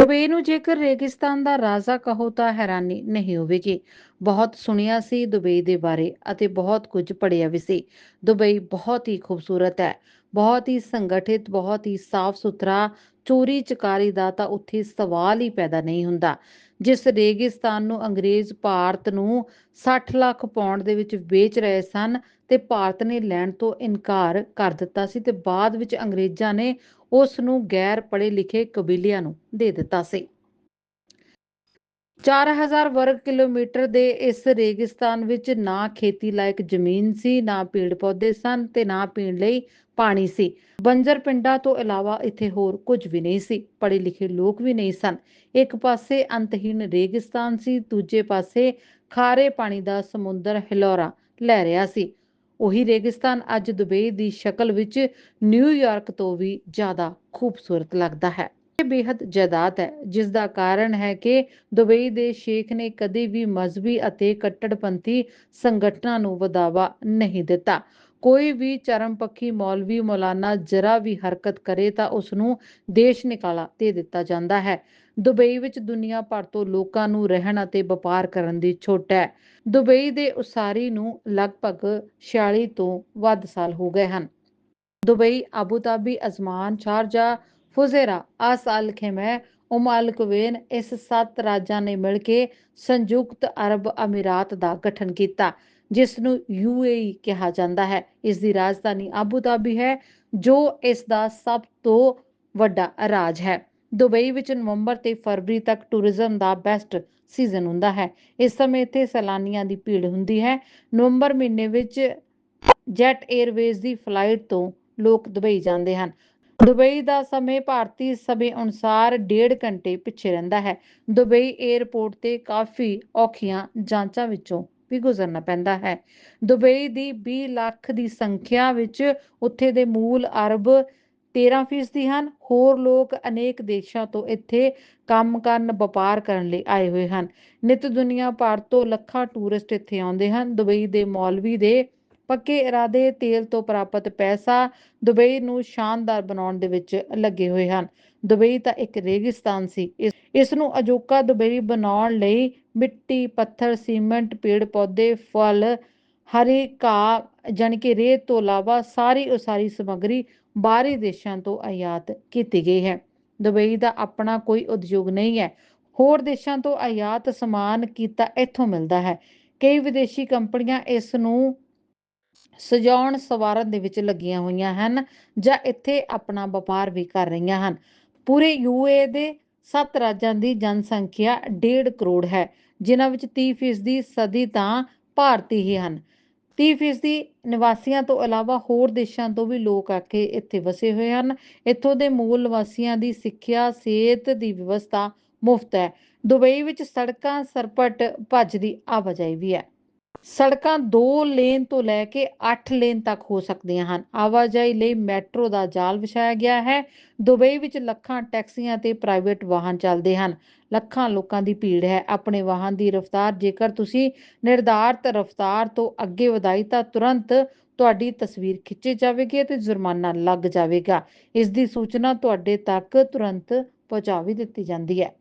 Dubai ਨੂੰ ਜੇਕਰ ਰੇਗਿਸਤਾਨ ਦਾ ਰਾਜਾ ਕਹੋ ਤਾਂ ਹੈਰਾਨੀ ਨਹੀਂ ਹੋਵੇਗੀ। ਬਹੁਤ ਸੁਣਿਆ ਸੀ ਦੁਬਈ ਦੇ ਬਾਰੇ ਅਤੇ ਬਹੁਤ ਕੁਝ ਪੜ੍ਹਿਆ ਵੀ ਸੀ। ਦੁਬਈ ਬਹੁਤ ਹੀ ਖੂਬਸੂਰਤ ਹੈ। ਬਹੁਤ ਹੀ ਸੰਗਠਿਤ, ਬਹੁਤ ਹੀ ਸਾਫ਼ ਸੁਥਰਾ ਚੋਰੀ ਚਕਾਰੀ ਦਾ ਤਾਂ ਉੱਥੇ ਸਵਾਲ ਹੀ ਪੈਦਾ ਨਹੀਂ ਹੁੰਦਾ। ਜਿਸ ਰੇਗਿਸਤਾਨ ਨੂੰ ਅੰਗਰੇਜ਼ ਭਾਰਤ ਨੂੰ 60 ਲੱਖ ਪੌਂਡ ਦੇ ਵਿੱਚ ਵੇਚ ਰਹੇ ਸਨ ਤੇ ਭਾਰਤ ਨੇ ਲੈਣ ਤੋਂ ਇਨਕਾਰ ਕਰ ਦਿੱਤਾ ਸੀ ਤੇ ਬਾਅਦ ਵਿੱਚ ਅੰਗਰੇਜ਼ਾਂ ਨੇ ਉਸ ਨੂੰ ਗੈਰ ਪੜ੍ਹੇ ਲਿਖੇ ਕਬੀਲਿਆਂ ਨੂੰ ਦੇ ਦਿੱਤਾ ਸੀ। 4000 ਵਰਗ ਕਿਲੋਮੀਟਰ ਦੇ ਇਸ ਰੇਗਿਸਤਾਨ ਵਿੱਚ ਨਾ ਖੇਤੀ ਲਾਇਕ ਜ਼ਮੀਨ ਸੀ, ਨਾ ਪੇੜ ਪੌਦੇ ਸਨ ਤੇ ਨਾ ਪੀਣ ਲਈ ਪਾਣੀ ਸੀ। ਬੰਜਰ ਪਿੰਡਾਂ ਤੋਂ ਇਲਾਵਾ ਇੱਥੇ ਹੋਰ ਕੁਝ ਵੀ ਨਹੀਂ ਸੀ, ਪੜ੍ਹੇ ਲਿਖੇ ਲੋਕ ਵੀ ਨਹੀਂ ਸਨ। ਇੱਕ ਪਾਸੇ ਅੰਤਹੀਨ ਰੇਗਿਸਤਾਨ ਸੀ, ਦੂਜੇ ਪਾਸੇ ਖਾਰੇ ਪਾਣੀ ਦਾ ਸਮੁੰਦਰ ਹਿਲੋਰਾ ਲੈ ਰਿਹਾ ਸੀ। ਉਹੀ ਰੇਗਿਸਤਾਨ ਅੱਜ ਦੁਬਈ ਦੀ ਸ਼ਕਲ ਵਿੱਚ ਨਿਊਯਾਰਕ ਤੋਂ ਵੀ ਜ਼ਿਆਦਾ ਖੂਬਸੂਰਤ ਲੱਗਦਾ ਹੈ। ਬੇहद ਜਾਇਦਾਦ ਹੈ ਜਿਸ ਦਾ ਕਾਰਨ ਹੈ ਕਿ ਦੁਬਈ ਦੇ ਸ਼ੇਖ ਨੇ ਕਦੇ ਵੀ ਮਜ਼ਹਬੀ ਅਤੇ ਕੱਟੜਪੰਥੀ ਸੰਗਠਨਾਂ ਨੂੰ ਵਧਾਵਾ ਨਹੀਂ ਦਿੱਤਾ। ਕੋਈ ਵੀ ਚਰਮਪੱਖੀ ਮੌਲਵੀ ਮੌਲਾਨਾ ਜਰਾ ਵੀ ਹਰਕਤ ਕਰੇ ਤਾਂ ਉਸ ਨੂੰ ਦੇਸ਼ ਨਿਕਾਲਾ ਦੇ ਦਿੱਤਾ ਜਾਂਦਾ ਹੈ। ਦੁਬਈ ਵਿੱਚ ਦੁਨੀਆ ਭਰ ਤੋਂ ਲੋਕਾਂ ਨੂੰ ਰਹਿਣ ਅਤੇ ਵਪਾਰ ਕਰਨ ਦੀ ਛੋਟ ਹੈ। ਦੁਬਈ ਦੇ ਉਸਾਰੀ ਨੂੰ ਲਗਭਗ 46 ਤੋਂ ਵੱਧ ਸਾਲ ਹੋ ਗਏ ਹਨ। Dubai Abu Dhabi Ajman Sharjah Fujairah Ras al Khaimah Umm al ਇਸ ਸੱਤ ਰਾਜਾਂ ਨੇ ਮਿਲ ਕੇ ਸੰਯੁਕਤ ਅਰਬ ਅਮੀਰਾਤ ਦਾ ਗਠਨ ਕੀਤਾ ਜਿਸ ਨੂੰ ਯੂਏਈ ਕਿਹਾ ਜਾਂਦਾ ਹੈ। ਇਸ ਦੀ ਰਾਜਧਾਨੀ ਅਬੂ ਧਾਬੀ ਹੈ, ਜੋ ਇਸ ਦਾ ਸਭ ਤੋਂ ਵੱਡਾ ਰਾਜ ਹੈ। ਦੁਬਈ ਵਿੱਚ ਨਵੰਬਰ ਤੇ ਫਰਵਰੀ ਤੱਕ ਟੂਰਿਜ਼ਮ ਦਾ ਬੈਸਟ ਸੀਜ਼ਨ ਹੁੰਦਾ ਹੈ। ਇਸ ਸਮੇਂ ਇੱਥੇ ਸੈਲਾਨੀਆਂ ਦੀ ਭੀੜ ਹੁੰਦੀ ਹੈ। ਨਵੰਬਰ ਮਹੀਨੇ ਵਿੱਚ ਜੈਟ 에ਅਰਵੇਜ਼ ਦੀ ਫਲਾਈਟ ਤੋਂ ਲੋਕ ਦੁਬਈ ਜਾਂਦੇ ਹਨ। ਦੁਬਈ ਦਾ ਸਮੇਂ ਭਾਰਤੀ ਸਮੇਂ ਅਨੁਸਾਰ 1.5 ਘੰਟੇ ਪਿੱਛੇ ਰਹਿੰਦਾ ਹੈ। ਦੁਬਈ 에ਅਰਪੋਰਟ ਤੇ ਕਾਫੀ ਔਖੀਆਂ ਜਾਂਚਾਂ ਵਿੱਚੋਂ ਵੀ ਗੁਜ਼ਰਨਾ ਪੈਂਦਾ ਹੈ। ਦੁਬਈ ਦੀ 20 ਲੱਖ ਦੀ ਸੰਖਿਆ ਵਿੱਚ ਉੱਥੇ ਦੇ ਮੂਲ ਅਰਬ 13% ਹਨ। ਹੋਰ ਲੋਕ ਅਨੇਕ ਦੇਸ਼ਾਂ ਤੋਂ ਇੱਥੇ ਕੰਮ ਕਰਨ, ਵਪਾਰ ਕਰਨ ਲਈ ਆਏ ਹੋਏ ਹਨ। ਨਿਤ ਦੁਨੀਆ ਭਰ ਤੋਂ ਲੱਖਾਂ ਟੂਰਿਸਟ ਇੱਥੇ ਆਉਂਦੇ ਹਨ। ਦੁਬਈ ਦੇ ਮੌਲਵੀ ਦੇ ਪੱਕੇ ਇਰਾਦੇ ਤੇਲ ਤੋਂ ਪ੍ਰਾਪਤ ਪੈਸਾ ਦੁਬਈ ਨੂੰ ਸ਼ਾਨਦਾਰ ਬਣਾਉਣ ਦੇ ਵਿੱਚ ਲੱਗੇ ਹੋਏ ਹਨ। ਦੁਬਈ ਤਾਂ ਇੱਕ ਰੇਗਿਸਤਾਨ ਸੀ। ਇਸ ਨੂੰ ਅਜੋਕਾ ਦੁਬਈ ਬਣਾਉਣ ਲਈ ਮਿੱਟੀ, ਪੱਥਰ, ਸੀਮੈਂਟ, ਪੇੜ, ਪੌਦੇ, ਫਲ, ਹਰੇ ਘਾਹ, ਜਾਣੀ ਕਿ ਰੇਤ ਤੋਂ ਇਲਾਵਾ ਸਾਰੀ ਉਸਾਰੀ ਸਮੱਗਰੀ ਬਾਹਰੀ ਦੇਸ਼ਾਂ ਤੋਂ ਆਯਾਤ ਕੀਤੀ ਗਈ ਹੈ। ਦੁਬਈ ਦਾ ਆਪਣਾ ਕੋਈ ਉਦਯੋਗ ਨਹੀਂ ਹੈ। ਹੋਰ ਦੇਸ਼ਾਂ ਤੋਂ ਆਯਾਤ ਸਮਾਨ ਕੀਤਾ ਇੱਥੋਂ ਮਿਲਦਾ ਹੈ। ਕਈ ਵਿਦੇਸ਼ੀ ਕੰਪਨੀਆਂ ਇਸ ਨੂੰ ਸਜਾਉਣ ਸਵਾਰਨ ਦੇ ਵਿੱਚ ਲੱਗੀਆਂ ਹੋਈਆਂ ਹਨ ਜਾਂ ਇੱਥੇ ਆਪਣਾ ਵਪਾਰ ਵੀ ਕਰ ਰਹੀਆਂ ਹਨ। ਪੂਰੇ ਯੂਏ ਦੇ 7 ਰਾਜਾਂ ਦੀ ਜਨਸੰਖਿਆ 1.5 ਕਰੋੜ ਹੈ, ਜਿਨ੍ਹਾਂ ਵਿੱਚ 30% ਸਦੀ ਤਾਂ ਭਾਰਤੀ ਹੀ ਹਨ। 30% ਨਿਵਾਸੀਆਂ ਤੋਂ ਇਲਾਵਾ ਹੋਰ ਦੇਸ਼ਾਂ ਤੋਂ ਵੀ ਲੋਕ ਆ ਕੇ ਇੱਥੇ ਵਸੇ ਹੋਏ ਹਨ। ਇੱਥੋਂ ਦੇ ਮੂਲ ਨਿਵਾਸੀਆਂ ਦੀ ਸਿੱਖਿਆ, ਸਿਹਤ ਦੀ ਵਿਵਸਥਾ ਮੁਫਤ ਹੈ। ਦੁਬਈ ਵਿੱਚ ਸੜਕਾਂ ਸਰਪਟ ਭੱਜ ਦੀ ਆਵਾਜਾਈ ਵੀ ਹੈ। ਸੜਕਾਂ 2 ਲੇਨ ਤੋਂ ਲੈ ਕੇ 8 ਲੇਨ ਤੱਕ ਹੋ ਸਕਦੀਆਂ ਹਨ। ਆਵਾਜਾਈ ਲਈ ਮੈਟਰੋ ਦਾ ਜਾਲ ਵਿਛਾਇਆ ਗਿਆ ਹੈ। ਦੁਬਈ ਵਿੱਚ ਲੱਖਾਂ ਟੈਕਸੀਆਂ ਤੇ ਪ੍ਰਾਈਵੇਟ ਵਾਹਨ ਚੱਲਦੇ ਹਨ। ਲੱਖਾਂ ਲੋਕਾਂ ਦੀ ਭੀੜ ਹੈ। ਆਪਣੇ ਵਾਹਨ ਦੀ ਰਫ਼ਤਾਰ, ਜੇਕਰ ਤੁਸੀਂ ਨਿਰਧਾਰਤ ਰਫ਼ਤਾਰ ਤੋਂ ਅੱਗੇ ਵਧਾਈ ਤਾਂ ਤੁਰੰਤ ਤੁਹਾਡੀ ਤਸਵੀਰ ਖਿੱਚੀ ਜਾਵੇਗੀ ਅਤੇ ਜੁਰਮਾਨਾ ਲੱਗ ਜਾਵੇਗਾ। ਇਸ ਦੀ ਸੂਚਨਾ ਤੁਹਾਡੇ ਤੱਕ ਤੁਰੰਤ ਪਹੁੰਚਾ ਵੀ ਦਿੱਤੀ ਜਾਂਦੀ ਹੈ।